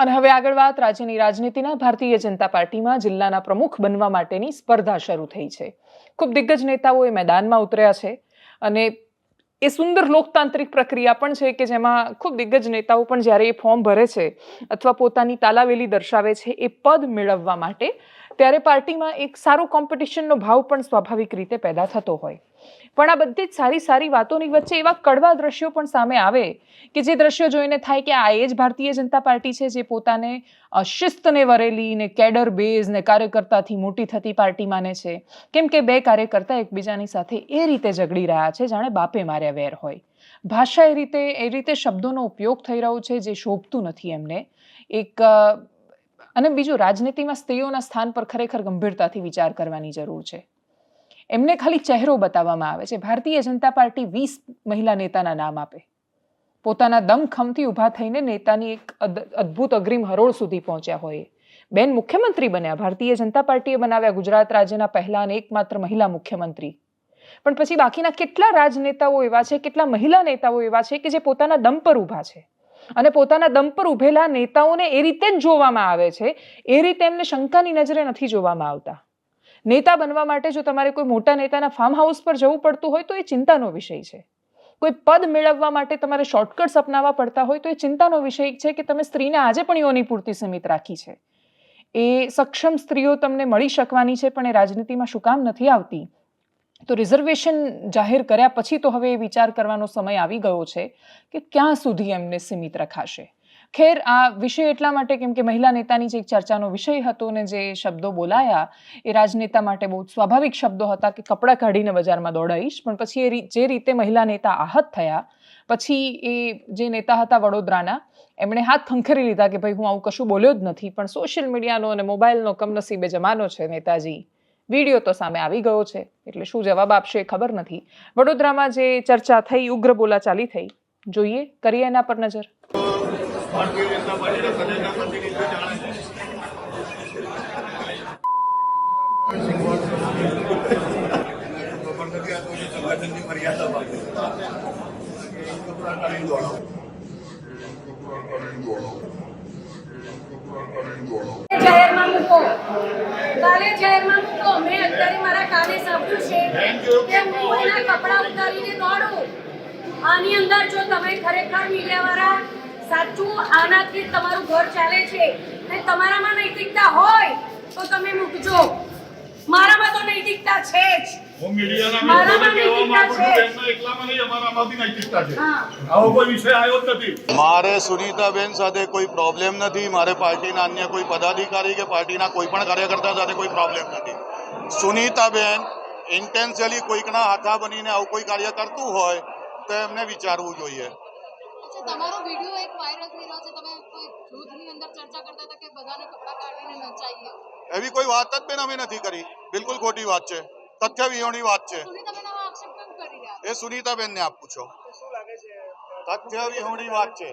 અને હવે આગળ વાત રાજ્યની રાજનીતિના ભારતીય જનતા પાર્ટીમાં જિલ્લાના પ્રમુખ બનવા માટેની સ્પર્ધા શરૂ થઈ છે. ખૂબ દિગ્ગજ નેતાઓ એ મેદાનમાં ઉતર્યા છે અને એ સુંદર લોકતાંત્રિક પ્રક્રિયા પણ છે કે જેમાં ખૂબ દિગ્ગજ નેતાઓ પણ જ્યારે એ ફોર્મ ભરે છે અથવા પોતાની તાલાવેલી દર્શાવે છે એ પદ મેળવવા માટે ત્યારે પાર્ટીમાં એક સારો કોમ્પિટિશનનો ભાવ પણ સ્વાભાવિક રીતે પેદા થતો હોય. પણ આ બધી જ સારી સારી વાતોની વચ્ચે એવા કડવા દ્રશ્યો પણ સામે આવે કે જે દ્રશ્યો જોઈને થાય કે આ એ જ ભારતીય જનતા પાર્ટી છે જે પોતાને શિસ્તને વરેલી ને કેડર બેઝ ને કાર્યકર્તાથી મોટી થતી પાર્ટી માને છે. કેમ કે બે કાર્યકર્તા એકબીજાની સાથે એ રીતે ઝઘડી રહ્યા છે જાણે બાપે માર્યા વેર હોય. ભાષા એ રીતે એ રીતે શબ્દોનો ઉપયોગ થઈ રહ્યો છે જે શોભતું નથી એમને. એક અને બીજું, રાજનીતિમાં સ્ત્રીઓના સ્થાન પર ખરેખર ગંભીરતાથી વિચાર કરવાની જરૂર છે. એમને ખાલી ચહેરો બતાવવામાં આવે છે. ભારતીય જનતા પાર્ટી વીસ મહિલા નેતાના નામ આપે. પોતાના દમખમથી ઊભા થઈને નેતાની એક અદ- અદ્ભુત અગ્રિમ હરોળ સુધી પહોંચ્યા હોય. બેન મુખ્યમંત્રી બન્યા. ભારતીય જનતા પાર્ટીએ બનાવ્યા ગુજરાત રાજ્યના પહેલા અને એકમાત્ર મહિલા મુખ્યમંત્રી. પણ પછી બાકીના કેટલા રાજનેતાઓ એવા છે, કેટલા મહિલા નેતાઓ એવા છે કે જે પોતાના દમ પર ઊભા છે? અને પોતાના દમ પર ઊભેલા નેતાઓને એ રીતે જ જોવામાં આવે છે. એ રીતે એમને શંકાની નજરે નથી જોવામાં આવતા. નેતા બનવા માટે જો તમારે કોઈ મોટા નેતાના ફાર્મ હાઉસ પર જવું પડતું હોય તો એ ચિંતાનો વિષય છે. કોઈ પદ મેળવવા માટે તમારે શોર્ટકટ્સ અપનાવવા પડતા હોય તો એ ચિંતાનો વિષય છે કે તમે સ્ત્રીને આજે પણ યોની પૂરતી સીમિત રાખી છે. એ સક્ષમ સ્ત્રીઓ તમને મળી શકવાની છે પણ એ રાજનીતિમાં શું કામ નથી આવતી. તો રિઝર્વેશન જાહેર કર્યા પછી તો હવે એ વિચાર કરવાનો સમય આવી ગયો છે કે ક્યાં સુધી એમને સીમિત રખાશે. ખેર, આ વિષય એટલા માટે કેમ કે મહિલા નેતાની જે એક ચર્ચાનો વિષય હતો ને જે શબ્દો બોલાયા, એ રાજનેતા માટે બહુ સ્વાભાવિક શબ્દો હતા કે કપડાં કાઢીને બજારમાં દોડાઈશ, પણ પછી એ જે રીતે મહિલા નેતા આહત થયા, પછી એ જે નેતા હતા વડોદરાના, એમણે હાથ ખંખેરી લીધા કે ભાઈ હું આવું કશું બોલ્યો જ નથી, પણ સોશિયલ મીડિયાનો અને મોબાઈલનો કમનસીબે જમાનો છે નેતાજી. વીડિયો તો સામે આવી ગયો છે. એટલે શું જવાબ આપશે ખબર નથી. વડોદરામાં જે ચર્ચા થઈ, ઉગ્ર બોલાચાલી થઈ, જોઈએ, કરીએ એના પર નજર. મૂકો કાલે જાહેરમાં મૂકો. મેં અત્યારે મારા કાને સાંભળ્યું છે કે હું એના કપડાં ઉતારીને દોડું. આની અંદર જો તમે ખરેખર મીડિયાવાળા સાચું, આનાથી તમારું ઘર ચાલે છે ને તમારામાં નૈતિકતા હોય, તો તમે મૂકજો. મારામાં તો નૈતિકતા છે જ. હું મીડિયાના મિત્રોને કહેવા માંગુ છું. કે એમના એકલામાં નહીં અમારામાંથી નૈતિકતા છે. આવો કોઈ વિષય આવ્યો જ નથી. મારે સુનીતાબેન સાથે કોઈ પ્રોબ્લેમ નથી. મારે પાર્ટીના અન્ય કોઈ પદાધિકારી કે પાર્ટીના કોઈ પણ કાર્યકર્તા સાથે કોઈ પ્રોબ્લેમ નથી. સુનીતાબેન ઇન્ટેન્શિયલી કોઈકના હાથા બનીને આવું કોઈ કાર્ય કરતું હોય તો એમને વિચારવું જોઈએ. તમારો વીડિયો એક વાયરલ થઈ રહ્યો છે. તમે કોઈ જૂથની અંદર ચર્ચા કરતા હતા કે બધાને કપડાં કાઢીને નચાઈએ એવી કોઈ વાત જ બેન અમે નથી કરી. બિલકુલ ખોટી વાત છે. તથ્ય વિહોણી વાત છે. સુનીતા બેન ને એ આપ પૂછો તથ્ય વિહોણી વાત છે.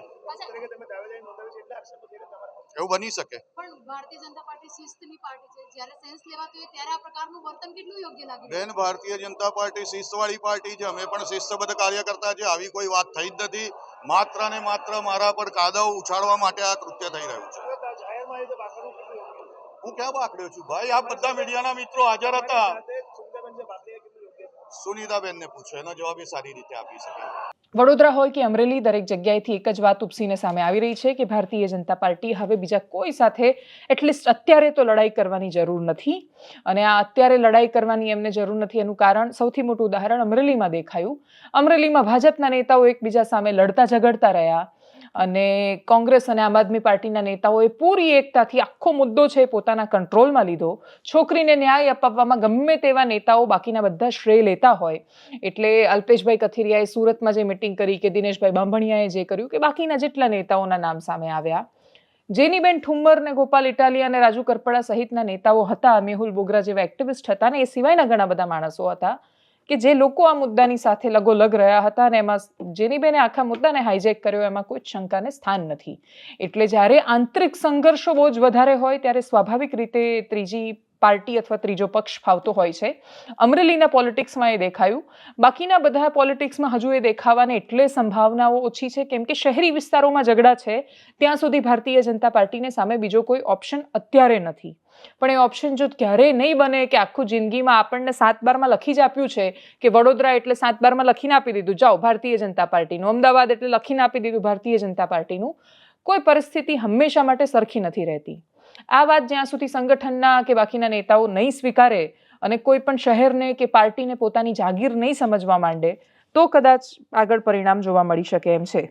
એવું બની શકે. પણ ભારતીય જનતા પાર્ટી શિસ્તની પાર્ટી છે. જ્યારે સેન્સ લેવાતું હોય ત્યારે આ પ્રકારનું વર્તન કેટલું યોગ્ય લાગે બેન ભારતીય જનતા પાર્ટી શિસ્તવાળી પાર્ટી છે. અમે પણ શિસ્તબદ્ધ કાર્યકર્તા છે આવી કોઈ વાત થઈ જ નથી. માત્ર ને માત્ર મારા પર કાદવ ઉછાળવા માટે આ કૃત્ય થઈ રહ્યું છે. હું ક્યાં બાકડ્યો છું? ભાઈ આ બધા મીડિયાના મિત્રો હાજર હતા. સુનીતાબેનને પૂછો, એનો જવાબ એ સારી રીતે આપી શકે. વડોદરા હોય કે અમરેલી, દરેક જગ્યાએથી એક જ વાત ઉપસીને સામે આવી રહી છે કે ભારતીય જનતા પાર્ટી હવે બીજા કોઈ સાથે એટલીસ્ટ અત્યારે તો લડાઈ કરવાની જરૂર નથી. અને આ અત્યારે લડાઈ કરવાની એમને જરૂર નથી, એનું કારણ સૌથી મોટું ઉદાહરણ અમરેલીમાં દેખાયું. અમરેલીમાં ભાજપના નેતાઓ એકબીજા સામે લડતા ઝઘડતા રહ્યા. અને કોંગ્રેસ અને આમ આદમી પાર્ટીના નેતાઓએ પૂરી એકતાથી આખો મુદ્દો છે પોતાના કંટ્રોલમાં લીધો. છોકરીને ન્યાય અપાવવામાં ગમે તેવા નેતાઓ બાકીના બધા શ્રેય લેતા હોય. એટલે અલ્પેશભાઈ કથિરિયાએ સુરતમાં જે મિટિંગ કરી કે દિનેશભાઈ બાંભણિયાએ જે કર્યું કે બાકીના જેટલા નેતાઓના નામ સામે આવ્યા. જેનીબેન ઠુમ્મર ને ગોપાલ ઇટાલિયા અને રાજુ કરપડા સહિતના નેતાઓ હતા. મેહુલ બોગરા જેવા એક્ટિવિસ્ટ હતા ને એ સિવાયના ઘણા બધા માણસો હતા. કે જે લોકો આ મુદ્દાની સાથે લગોલગ રહ્યા હતા અને એમાં જેનીબેને આખા મુદ્દાને હાઈજેક કર્યો, એમાં કોઈ શંકાને સ્થાન નથી. એટલે જ્યારે આંતરિક સંઘર્ષો બહુ જ વધારે હોય, ત્યારે સ્વાભાવિક રીતે ત્રીજી પાર્ટી અથવા ત્રીજો પક્ષ ફાવતો હોય છે. અમરેલીના પોલિટિક્સમાં એ દેખાયું. બાકીના બધા પોલિટિક્સમાં હજુ એ દેખાવાની એટલે સંભાવનાઓ ઓછી છે, કેમ કે શહેરી વિસ્તારોમાં ઝઘડા છે. ત્યાં સુધી ભારતીય જનતા પાર્ટીને સામે બીજો કોઈ ઓપ્શન અત્યારે નથી. પણ એ ઓપ્શન જો ક્યારેય નહીં બને કે આખું જિંદગીમાં આપણને સાત બારમાં લખી જ આપ્યું છે કે વડોદરા એટલે સાત બારમાં લખીને આપી દીધું. જાઓ, ભારતીય જનતા પાર્ટીનું. અમદાવાદ એટલે લખીને આપી દીધું ભારતીય જનતા પાર્ટીનું. કોઈ પરિસ્થિતિ હંમેશા માટે સરખી નથી રહેતી. આ વાત જ્યાં સુધી સંગઠનના કે બાકીના નેતાઓ નહીં સ્વીકારે અને કોઈ પણ શહેરને કે પાર્ટીને પોતાની જાગીર નહીં સમજવા માંડે, તો કદાચ આગળ પરિણામ જોવા મળી શકે એમ છે.